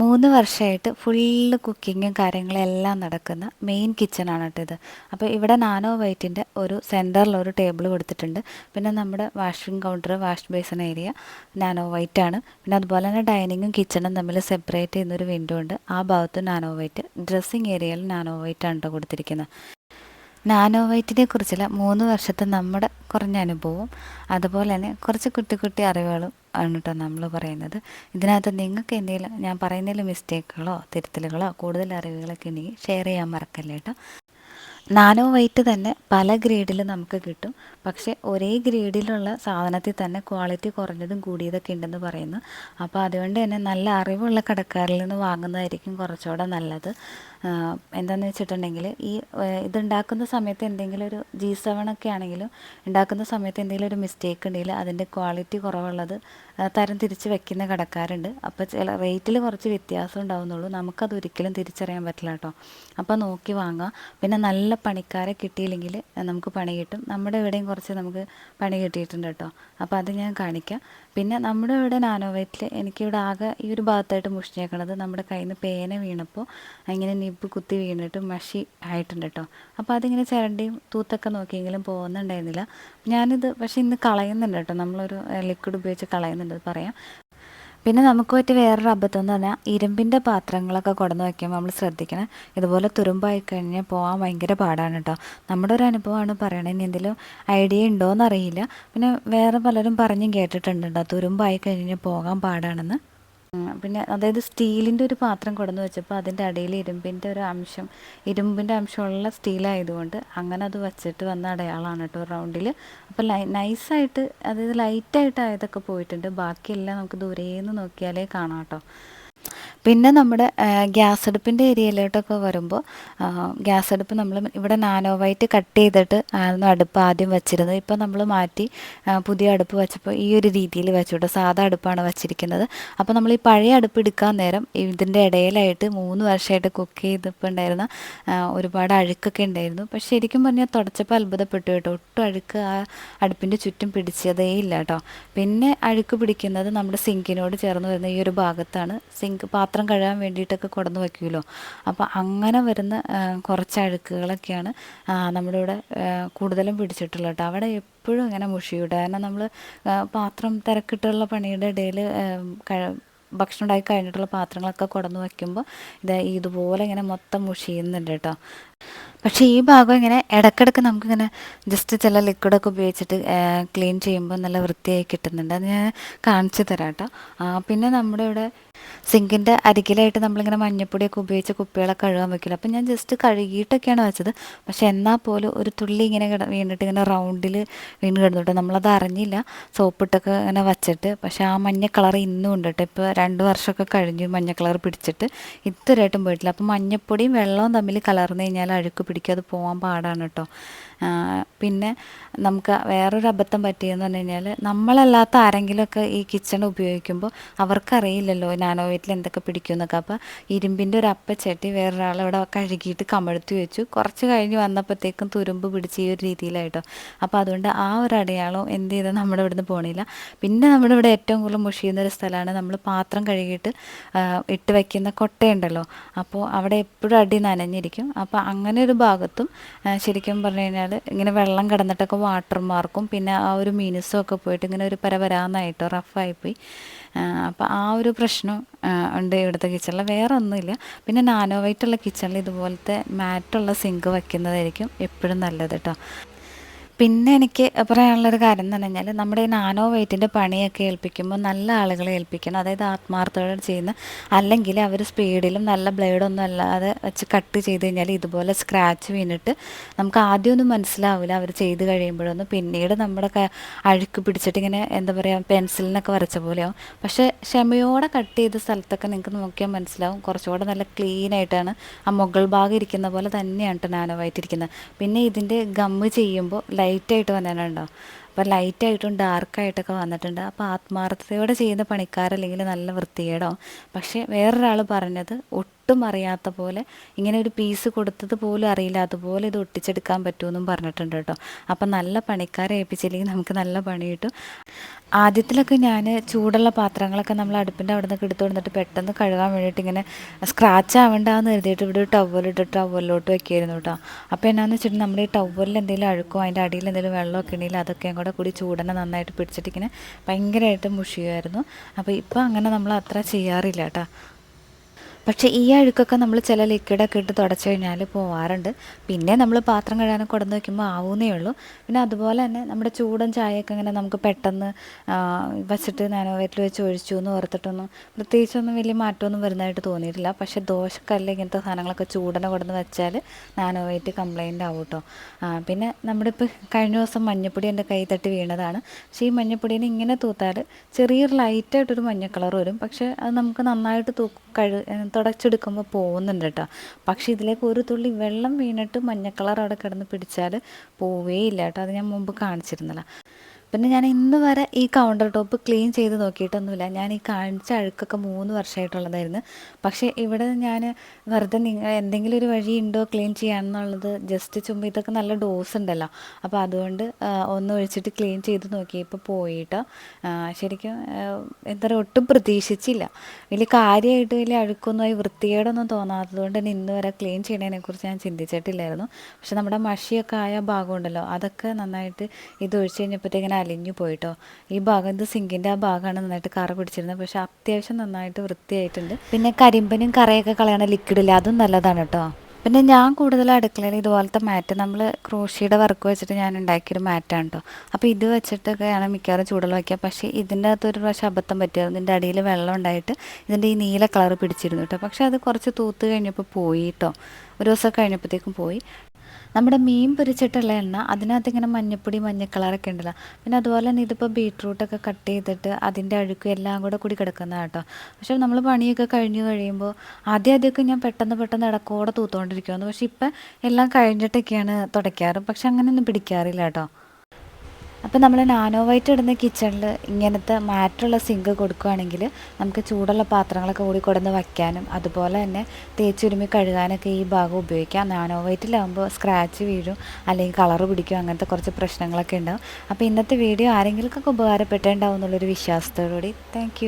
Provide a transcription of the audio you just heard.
മൂന്ന് വർഷമായിട്ട് ഫുള്ള് കുക്കിങ്ങും കാര്യങ്ങളും എല്ലാം നടക്കുന്ന മെയിൻ കിച്ചണാണ് കേട്ടോ ഇത്. അപ്പോൾ ഇവിടെ നാനോ വൈറ്റിന്റെ ഒരു സെന്ററിൽ ഒരു ടേബിൾ കൊടുത്തിട്ടുണ്ട്. പിന്നെ നമ്മുടെ washing counter wash basin area nano white ആണ്. പിന്നെ അതുപോലെ തന്നെ ഡൈനിങ്ങും കിച്ചണും തമ്മിൽ സെപ്പറേറ്റ് ചെയ്യുന്നൊരു വിൻഡോ ഉണ്ട്. ആ ഭാഗത്ത് നാനോ വൈറ്റ് ഡ്രസ്സിങ് ഏരിയയിൽ നാനോ വൈറ്റ് ആണ് കേട്ടോ കൊടുത്തിരിക്കുന്നത്. നാനോ വൈറ്റിനെ കുറിച്ചുള്ള മൂന്ന് വർഷത്തെ നമ്മുടെ കുറഞ്ഞ അനുഭവം. അതുപോലെ തന്നെ കുറച്ച് കുട്ടി കുട്ടി അറിവുകളും ആണ് കേട്ടോ നമ്മൾ പറയുന്നത്. ഇതിനകത്ത് നിങ്ങൾക്ക് എന്തെങ്കിലും ഞാൻ പറയുന്നതിൽ മിസ്റ്റേക്കുകളോ തിരുത്തലുകളോ കൂടുതൽ അറിവുകളൊക്കെ ഉണ്ടെങ്കിൽ ഷെയർ ചെയ്യാൻ മറക്കല്ലേ കേട്ടോ. നാനോ വൈറ്റ് തന്നെ പല ഗ്രേഡിൽ നമുക്ക് കിട്ടും. പക്ഷേ ഒരേ ഗ്രേഡിലുള്ള സാധനത്തിൽ തന്നെ ക്വാളിറ്റി കുറഞ്ഞതും കൂടിയതൊക്കെ ഉണ്ടെന്ന് പറയുന്നു. അപ്പോൾ അതുകൊണ്ട് തന്നെ നല്ല അറിവുള്ള കടക്കാരിൽ നിന്ന് വാങ്ങുന്നതായിരിക്കും കുറച്ചുകൂടെ നല്ലത്. എന്താണെന്ന് വെച്ചിട്ടുണ്ടെങ്കിൽ ഈ ഇതുണ്ടാക്കുന്ന സമയത്ത് എന്തെങ്കിലും ഒരു ജി സെവൻ ഒക്കെ ആണെങ്കിലും ഉണ്ടാക്കുന്ന സമയത്ത് എന്തെങ്കിലും ഒരു മിസ്റ്റേക്ക് ഉണ്ടെങ്കിൽ അതിന്റെ ക്വാളിറ്റി കുറവുള്ളത് തരം തിരിച്ച് വെക്കുന്ന കടക്കാരുണ്ട്. അപ്പോൾ ചില റേറ്റിൽ കുറച്ച് വ്യത്യാസം ഉണ്ടാവുന്നുള്ളൂ. നമുക്കത് ഒരിക്കലും തിരിച്ചറിയാൻ പറ്റില്ല കേട്ടോ. അപ്പോൾ നോക്കി വാങ്ങാം. പിന്നെ നല്ല പണിക്കാരെ കിട്ടിയില്ലെങ്കിൽ നമുക്ക് പണി കിട്ടും. നമ്മുടെ ഇവിടെയും കുറച്ച് നമുക്ക് പണി കിട്ടിയിട്ടുണ്ട് കേട്ടോ. അപ്പോൾ അത് ഞാൻ കാണിക്കാം. പിന്നെ നമ്മുടെ ഇവിടെ നാനോ വൈറ്റിൽ എനിക്കിവിടെ ആകെ ഈ ഒരു ഭാഗത്തായിട്ട് മുഷിഞ്ഞേക്കണത് നമ്മുടെ കയ്യിൽ നിന്ന് പേന വീണപ്പോൾ ഇങ്ങനെ നിബ് കുത്തി വീണിട്ട് മഷി ആയിട്ടുണ്ട് കേട്ടോ. അപ്പോൾ അതിങ്ങനെ ചിരണ്ടിയും തൂത്തൊക്കെ നോക്കിയെങ്കിലും പോകുന്നുണ്ടായിരുന്നില്ല. ഞാനിത് പക്ഷേ ഇന്ന് കളയുന്നുണ്ട് കേട്ടോ. നമ്മളൊരു ലിക്വിഡ് ഉപയോഗിച്ച് കളയുന്നുണ്ട് പറയാം. പിന്നെ നമുക്ക് പറ്റിയ വേറൊരു അബദ്ധം എന്ന് പറഞ്ഞാൽ ഇരുമ്പിന്റെ പാത്രങ്ങളൊക്കെ കൊടന്ന് വയ്ക്കുമ്പോൾ നമ്മൾ ശ്രദ്ധിക്കണം. ഇതുപോലെ തുരുമ്പായി കഴിഞ്ഞാൽ പോകാൻ ഭയങ്കര പാടാണ് കേട്ടോ നമ്മുടെ ഒരു അനുഭവമാണ് പറയണത് ഇനി എന്തെങ്കിലും ഐഡിയ ഉണ്ടോയെന്ന് അറിയില്ല പിന്നെ വേറെ പലരും പറഞ്ഞും കേട്ടിട്ടുണ്ട് കേട്ടോ തുരുമ്പായി കഴിഞ്ഞാൽ പോകാൻ പാടാണെന്ന്. പിന്നെ അതായത് സ്റ്റീലിന്റെ ഒരു പാത്രം കൊടുന്ന് വെച്ചപ്പോൾ അതിന്റെ അടിയിൽ ഇരുമ്പിന്റെ ഒരു അംശം ഇരുമ്പിന്റെ അംശമുള്ള സ്റ്റീലായതുകൊണ്ട് അങ്ങനെ അത് വച്ചിട്ട് വന്ന അടയാളമാണ് കേട്ടോ റൗണ്ടിൽ അപ്പോൾ ലൈ നൈസായിട്ട് അതായത് ലൈറ്റായിട്ട് ആയതൊക്കെ പോയിട്ടുണ്ട്. ബാക്കിയെല്ലാം നമുക്ക് ദൂരേന്ന് നോക്കിയാലേ കാണാം കേട്ടോ. പിന്നെ നമ്മുടെ ഗ്യാസ് അടുപ്പിന്റെ ഏരിയയിലോട്ടൊക്കെ വരുമ്പോൾ ഗ്യാസ് അടുപ്പ് നമ്മൾ ഇവിടെ നാനോ വൈറ്റ് കട്ട് ചെയ്തിട്ട് ആയിരുന്നു അടുപ്പ് ആദ്യം വെച്ചിരുന്നത്. ഇപ്പോൾ നമ്മൾ മാറ്റി പുതിയ അടുപ്പ് വെച്ചപ്പോൾ ഈ ഒരു രീതിയിൽ വെച്ചുകൊണ്ട് സാധാ അടുപ്പാണ് വെച്ചിരിക്കുന്നത്. അപ്പോൾ നമ്മൾ ഈ പഴയ അടുപ്പ് എടുക്കാൻ നേരം ഇതിന്റെ ഇടയിലായിട്ട് മൂന്ന് വർഷമായിട്ട് കുക്ക് ചെയ്തപ്പോൾ ഉണ്ടായിരുന്ന ഒരുപാട് അഴുക്കൊക്കെ ഉണ്ടായിരുന്നു. പക്ഷെ ശരിക്കും പറഞ്ഞാൽ തുടച്ചപ്പോൾ അത്ഭുതപ്പെട്ടു കേട്ടോ. ഒട്ടും അഴുക്ക് ആ അടുപ്പിന്റെ ചുറ്റും പിടിച്ചതേ ഇല്ല കേട്ടോ. പിന്നെ അഴുക്ക് പിടിക്കുന്നത് നമ്മുടെ സിങ്കിനോട് ചേർന്ന് വരുന്ന ഈ ഒരു ഭാഗത്താണ്. സിങ്ക് പാത്രം പാത്രം കഴുകാൻ വേണ്ടിയിട്ടൊക്കെ കൊടന്ന് വയ്ക്കുമല്ലോ. അപ്പോൾ അങ്ങനെ വരുന്ന കുറച്ച് അഴുക്കുകളൊക്കെയാണ് നമ്മുടെ ഇവിടെ കൂടുതലും പിടിച്ചിട്ടുള്ളത്. കേട്ടോ അവിടെ എപ്പോഴും ഇങ്ങനെ മുഷിയിടുക കാരണം നമ്മൾ പാത്രം തിരക്കിട്ടുള്ള പണിയുടെ ഇടയിൽ ഭക്ഷണം ഉണ്ടാക്കി കഴിഞ്ഞിട്ടുള്ള പാത്രങ്ങളൊക്കെ കൊടന്ന് വയ്ക്കുമ്പോൾ ഇത് ഇതുപോലെ ഇങ്ങനെ മൊത്തം മുഷിയുന്നുണ്ട് കേട്ടോ. പക്ഷേ ഈ ഭാഗം ഇങ്ങനെ ഇടയ്ക്കിടയ്ക്ക് നമുക്കിങ്ങനെ ജസ്റ്റ് ചില ലിക്വിഡൊക്കെ ഉപയോഗിച്ചിട്ട് ക്ലീൻ ചെയ്യുമ്പോൾ നല്ല വൃത്തിയായി കിട്ടുന്നുണ്ട്. അത് ഞാൻ കാണിച്ചു തരാം കേട്ടോ പിന്നെ നമ്മുടെ ഇവിടെ സിങ്കിന്റെ അരികിലായിട്ട് നമ്മളിങ്ങനെ മഞ്ഞപ്പൊടിയൊക്കെ ഉപയോഗിച്ച് കുപ്പികളൊക്കെ കഴുകാൻ വെക്കില്ല? അപ്പം ഞാൻ ജസ്റ്റ് കഴുകിയിട്ടൊക്കെയാണ് വെച്ചത്. പക്ഷേ എന്നാൽ പോലും ഒരു തുള്ളി ഇങ്ങനെ കിട വീണിട്ട് ഇങ്ങനെ റൗണ്ടിൽ വീണ് കിടന്നിട്ട് നമ്മളത് അറിഞ്ഞില്ല. സോപ്പിട്ടൊക്കെ ഇങ്ങനെ വച്ചിട്ട്. പക്ഷേ ആ മഞ്ഞ കളർ ഇന്നും ഉണ്ട് കേട്ടോ ഇപ്പോൾ രണ്ട് വർഷമൊക്കെ കഴിഞ്ഞു മഞ്ഞ കളർ പിടിച്ചിട്ട്. ഇതുവരെയായിട്ടും പോയിട്ടില്ല. അപ്പം മഞ്ഞപ്പൊടിയും വെള്ളവും തമ്മിൽ കലർന്നു കഴിഞ്ഞാൽ അഴുക്ക് പിടിക്കും. അത് പോകാൻ പാടാണ് കേട്ടോ. പിന്നെ നമുക്ക് വേറൊരു അബദ്ധം പറ്റിയെന്ന് പറഞ്ഞു കഴിഞ്ഞാൽ നമ്മളല്ലാത്ത ആരെങ്കിലുമൊക്കെ ഈ കിച്ചൺ ഉപയോഗിക്കുമ്പോൾ അവർക്കറിയില്ലല്ലോ നാനോ വീട്ടിൽ എന്തൊക്കെ പിടിക്കുമെന്നൊക്കെ. അപ്പോൾ ഇരുമ്പിന്റെ ഒരു അപ്പച്ചട്ടി വേറൊരാൾ ഇവിടെ കഴുകിയിട്ട് കമഴ്ത്തി വെച്ചു. കുറച്ച് കഴിഞ്ഞ് വന്നപ്പോഴത്തേക്കും തുരുമ്പ് പിടിച്ച് ഈ ഒരു രീതിയിലായിട്ടോ. അപ്പോൾ അതുകൊണ്ട് ആ ഒരു അടയാളം എന്ത് ചെയ്താൽ നമ്മുടെ ഇവിടുന്ന് പോണില്ല. പിന്നെ നമ്മുടെ ഇവിടെ ഏറ്റവും കൂടുതൽ മുഷിയുന്ന ഒരു സ്ഥലമാണ് നമ്മൾ പാത്രം കഴുകിയിട്ട് ഇട്ട് വയ്ക്കുന്ന കൊട്ടയുണ്ടല്ലോ. അപ്പോൾ അവിടെ എപ്പോഴും അടി നനഞ്ഞിരിക്കും. അപ്പോൾ അങ്ങനെ ഒരു ഭാഗത്തും ശരിക്കും പറഞ്ഞു കഴിഞ്ഞാൽ ഇങ്ങനെ വെള്ളം കിടന്നിട്ടൊക്കെ വാട്ടർ മാർക്കും പിന്നെ ആ ഒരു മിനുസും ഒക്കെ പോയിട്ട് ഇങ്ങനെ ഒരു പരപരാന്നായിട്ടോ റഫായിപ്പോയി. അപ്പോൾ ആ ഒരു പ്രശ്നം ഉണ്ട് ഇവിടുത്തെ കിച്ചണിൽ വേറെ ഒന്നുമില്ല പിന്നെ നാനോ വൈറ്റുള്ള കിച്ചണിൽ ഇതുപോലത്തെ മാറ്റുള്ള സിങ്ക് വയ്ക്കുന്നതായിരിക്കും എപ്പോഴും നല്ലത് കേട്ടോ പിന്നെ എനിക്ക് പറയാനുള്ളൊരു കാര്യം എന്ന് പറഞ്ഞു കഴിഞ്ഞാൽ നമ്മുടെ ഈ നാനോ വെയ്റ്റിന്റെ പണിയൊക്കെ ഏൽപ്പിക്കുമ്പോൾ നല്ല ആളുകളെ ഏൽപ്പിക്കണം. അതായത് ആത്മാർത്ഥതയോടെ ചെയ്യുന്ന അല്ലെങ്കിൽ അവർ സ്പീഡിലും നല്ല ബ്ലേഡൊന്നും അല്ലാതെ വെച്ച് കട്ട് ചെയ്ത് കഴിഞ്ഞാൽ ഇതുപോലെ സ്ക്രാച്ച് വീണിട്ട് നമുക്ക് ആദ്യമൊന്നും മനസ്സിലാവില്ല അവർ ചെയ്ത് കഴിയുമ്പോഴൊന്നും. പിന്നീട് നമ്മുടെ അഴുക്ക് പിടിച്ചിട്ട് ഇങ്ങനെ എന്താ പറയുക പെൻസിലിനൊക്കെ വരച്ച പോലെയാവും. പക്ഷേ ക്ഷമയോടെ കട്ട് ചെയ്ത സ്ഥലത്തൊക്കെ നിങ്ങൾക്ക് നോക്കിയാൽ മനസ്സിലാവും. കുറച്ചുകൂടെ നല്ല ക്ലീൻ ആയിട്ടാണ് ആ മുകൾ ഭാഗം ഇരിക്കുന്ന പോലെ തന്നെയാണ് നാനോ വൈറ്റ് ഇരിക്കുന്നത്. പിന്നെ ഇതിന്റെ ഗമ്മ് ചെയ്യുമ്പോൾ ലൈറ്റായിട്ട് വന്നിട്ടുണ്ടോ? അപ്പോൾ ലൈറ്റായിട്ടും ഡാർക്കായിട്ടൊക്കെ വന്നിട്ടുണ്ട്. അപ്പോൾ ആത്മാർത്ഥതയോടെ ചെയ്യുന്ന പണിക്കാരല്ലെങ്കിൽ നല്ല വൃത്തികേടോ? പക്ഷേ വേറൊരാൾ പറഞ്ഞത് ഒട്ടും അറിയാത്ത പോലെ ഇങ്ങനെ ഒരു പീസ് കൊടുത്തത് പോലും അറിയില്ല. അതുപോലെ ഇത് ഒട്ടിച്ചെടുക്കാൻ പറ്റുമെന്നും പറഞ്ഞിട്ടുണ്ട് കേട്ടോ. അപ്പം നല്ല പണിക്കാരെ ഏൽപ്പിച്ചില്ലെങ്കിൽ നമുക്ക് നല്ല പണി കിട്ടും. ആദ്യത്തിലൊക്കെ ഞാൻ ചൂടുള്ള പാത്രങ്ങളൊക്കെ നമ്മൾ അടുപ്പിന്റെ അവിടെ നിന്ന് എടുത്തു കൊടുത്തിട്ട് പെട്ടെന്ന് കഴുകാൻ വേണ്ടിയിട്ട് ഇങ്ങനെ സ്ക്രാച്ച് ആവേണ്ടാന്ന് കരുതിയിട്ട് ഇവിടെ ഒരു ടവലിട്ട് ടവലിലോട്ട് വെക്കായിരുന്നു കേട്ടോ. അപ്പോൾ എന്നാന്ന് വെച്ചിട്ടുണ്ടെങ്കിൽ നമ്മുടെ ഈ ടവലിൽ എന്തെങ്കിലും അഴുക്കോ അതിന്റെ അടിയിൽ എന്തെങ്കിലും വെള്ളമൊക്കെ ഉണ്ടെങ്കിൽ അതൊക്കെയും കൂടെ കൂടി ചൂടനെ നന്നായിട്ട് പിടിച്ചിട്ട് ഇങ്ങനെ ഭയങ്കരമായിട്ട് മുഷിയുമായിരുന്നു. അപ്പോൾ ഇപ്പോൾ അങ്ങനെ നമ്മൾ അത്ര ചെയ്യാറില്ല കേട്ടോ. പക്ഷേ ഈ അഴുക്കൊക്കെ നമ്മൾ ചില ലിക്വിഡൊക്കെ ഇട്ട് തുടച്ച് കഴിഞ്ഞാൽ പോവാറുണ്ട്. പിന്നെ നമ്മൾ പാത്രം കഴുകാനൊക്കെ കൊടുന്ന് വയ്ക്കുമ്പോൾ ആവുന്നേ ഉള്ളൂ. പിന്നെ അതുപോലെ തന്നെ നമ്മുടെ ചൂടൻ ചായയൊക്കെ ഇങ്ങനെ നമുക്ക് പെട്ടെന്ന് വെച്ചിട്ട് നാനോ വെറ്റിൽ വെച്ച് ഒഴിച്ചു എന്ന് ഓർത്തിട്ടൊന്നും പ്രത്യേകിച്ചൊന്നും വലിയ മാറ്റമൊന്നും വരുന്നതായിട്ട് തോന്നിയിട്ടില്ല. പക്ഷേ ദോശക്കല്ല ഇങ്ങനത്തെ സാധനങ്ങളൊക്കെ ചൂടനെ കൊടുന്ന് വെച്ചാൽ നാനോ വെയിറ്റ് കംപ്ലൈന്റ് ആവും കേട്ടോ പിന്നെ നമ്മുടെ ഇപ്പോൾ കഴിഞ്ഞ ദിവസം മഞ്ഞപ്പൊടി എന്റെ കൈ തട്ടി വീണതാണ്. പക്ഷേ ഈ മഞ്ഞപ്പൊടീനെ ഇങ്ങനെ തൂത്താൽ ചെറിയൊരു ലൈറ്റായിട്ടൊരു മഞ്ഞ കളർ വരും. പക്ഷേ അത് നമുക്ക് നന്നായിട്ട് തൂ കഴു തുടച്ചെടുക്കുമ്പോൾ പോകുന്നുണ്ട് കേട്ടോ പക്ഷേ ഇതിലേക്ക് ഒരു തുള്ളി വെള്ളം വീണിട്ട് മഞ്ഞ കളർ അവിടെ കിടന്ന് പിടിച്ചാൽ പോവേ ഇല്ല കേട്ടോ അത് ഞാൻ മുമ്പ് കാണിച്ചിരുന്നില്ല പിന്നെ ഞാൻ ഇന്ന് വരെ ഈ കൗണ്ടർ ടോപ്പ് ക്ലീൻ ചെയ്ത് നോക്കിയിട്ടൊന്നുമില്ല. ഞാൻ ഈ കാണിച്ച അഴുക്കൊക്കെ മൂന്ന് വർഷമായിട്ടുള്ളതായിരുന്നു. പക്ഷേ ഇവിടെ ഞാൻ വെറുതെ നിങ്ങൾ എന്തെങ്കിലും ഒരു വഴി ഉണ്ടോ ക്ലീൻ ചെയ്യാമെന്നുള്ളത് ജസ്റ്റ് ചുമ്മാ ഇതൊക്കെ നല്ല ഡോസ് ഉണ്ടല്ലോ. അപ്പോൾ അതുകൊണ്ട് ഒന്ന് ഒഴിച്ചിട്ട് ക്ലീൻ ചെയ്ത് നോക്കിയപ്പോൾ പോയിട്ടോ. ശരിക്കും എന്താ പറയുക ഒട്ടും പ്രതീക്ഷിച്ചില്ല. വലിയ കാര്യമായിട്ട് വലിയ അഴുക്കൊന്നും വൃത്തികേടൊന്നും തോന്നാത്തത് കൊണ്ട് തന്നെ ഇന്ന് വരെ ക്ലീൻ ചെയ്യണതിനെക്കുറിച്ച് ഞാൻ ചിന്തിച്ചിട്ടില്ലായിരുന്നു. പക്ഷെ നമ്മുടെ മഷിയൊക്കെ ആയ ഭാഗമുണ്ടല്ലോ അതൊക്കെ നന്നായിട്ട് ഇത് ഒഴിച്ച് കഴിഞ്ഞപ്പോഴത്തേക്കിനെ അലിഞ്ഞു പോയിട്ടോ. ഈ ഭാഗം ഇത് ആ ഭാഗമാണ് നന്നായിട്ട് കറ പിടിച്ചിരുന്നത്. പക്ഷെ അത്യാവശ്യം നന്നായിട്ട് വൃത്തിയായിട്ടുണ്ട്. പിന്നെ കരിമ്പനും കറയൊക്കെ കളയണ ലിക്വിഡില്ല അതും നല്ലതാണ് കേട്ടോ. പിന്നെ ഞാൻ കൂടുതൽ അടുക്കളയിൽ ഇതുപോലത്തെ മാറ്റ് നമ്മൾ ക്രോഷിയുടെ വർക്ക് വെച്ചിട്ട് ഞാൻ ഉണ്ടാക്കിയൊരു മാറ്റാണ് കേട്ടോ. അപ്പോൾ ഇത് വെച്ചിട്ടൊക്കെയാണ് മിക്കവാറും ചൂടുള്ള വയ്ക്കുക. പക്ഷേ ഇതിന്റെ അകത്ത് ഒരു പ്രാവശ്യം അബദ്ധം പറ്റിയായിരുന്നു ഇതിന്റെ അടിയിൽ വെള്ളം ഉണ്ടായിട്ട് ഇതിന്റെ ഈ നീല കളർ പിടിച്ചിരുന്നു കേട്ടോ. പക്ഷേ അത് കുറച്ച് തൂത്ത് കഴിഞ്ഞപ്പോൾ പോയി കേട്ടോ. ഒരു ദിവസം കഴിഞ്ഞപ്പോഴത്തേക്കും പോയി. നമ്മുടെ മീൻ പൊരിച്ചിട്ടുള്ള എണ്ണ അതിനകത്ത് ഇങ്ങനെ മഞ്ഞപ്പൊടി മഞ്ഞ കളറൊക്കെ ഉണ്ടല്ലോ. പിന്നെ അതുപോലെ തന്നെ ഇതിപ്പോൾ ബീട്രൂട്ടൊക്കെ കട്ട് ചെയ്തിട്ട് അതിന്റെ അഴുക്കും എല്ലാം കൂടെ കൂടി കിടക്കുന്ന കേട്ടോ. പക്ഷേ നമ്മൾ പണിയൊക്കെ കഴിഞ്ഞു കഴിയുമ്പോൾ ആദ്യം ആദ്യമൊക്കെ ഞാൻ പെട്ടെന്ന് പെട്ടെന്ന് ഇടക്കോടെ തൂത്തുകൊണ്ടിരിക്കുമായിരുന്നു പക്ഷേ ഇപ്പം എല്ലാം കഴിഞ്ഞിട്ടൊക്കെയാണ് തുടയ്ക്കാറ്. പക്ഷെ അങ്ങനെയൊന്നും പിടിക്കാറില്ല കേട്ടോ. അപ്പോൾ നമ്മൾ നാനോ വൈറ്റ് ഇടുന്ന കിച്ചണിൽ ഇങ്ങനത്തെ മാറ്റുള്ള സിങ്ക് കൊടുക്കുകയാണെങ്കിൽ നമുക്ക് ചൂടുള്ള പാത്രങ്ങളൊക്കെ കൂടി കൊടുന്ന് വയ്ക്കാനും അതുപോലെ തന്നെ തേച്ചുരുമി കഴുകാനൊക്കെ ഈ ഭാഗം ഉപയോഗിക്കാം. നാനോ വൈറ്റിലാകുമ്പോൾ സ്ക്രാച്ച് വീഴും അല്ലെങ്കിൽ കളർ പിടിക്കും അങ്ങനത്തെ കുറച്ച് പ്രശ്നങ്ങളൊക്കെ ഉണ്ടാവും. അപ്പോൾ ഇന്നത്തെ വീഡിയോ ആരെങ്കിലുമൊക്കെ ഉപകാരപ്പെട്ടേണ്ടാവും എന്നുള്ളൊരു വിശ്വാസത്തോടുകൂടി താങ്ക്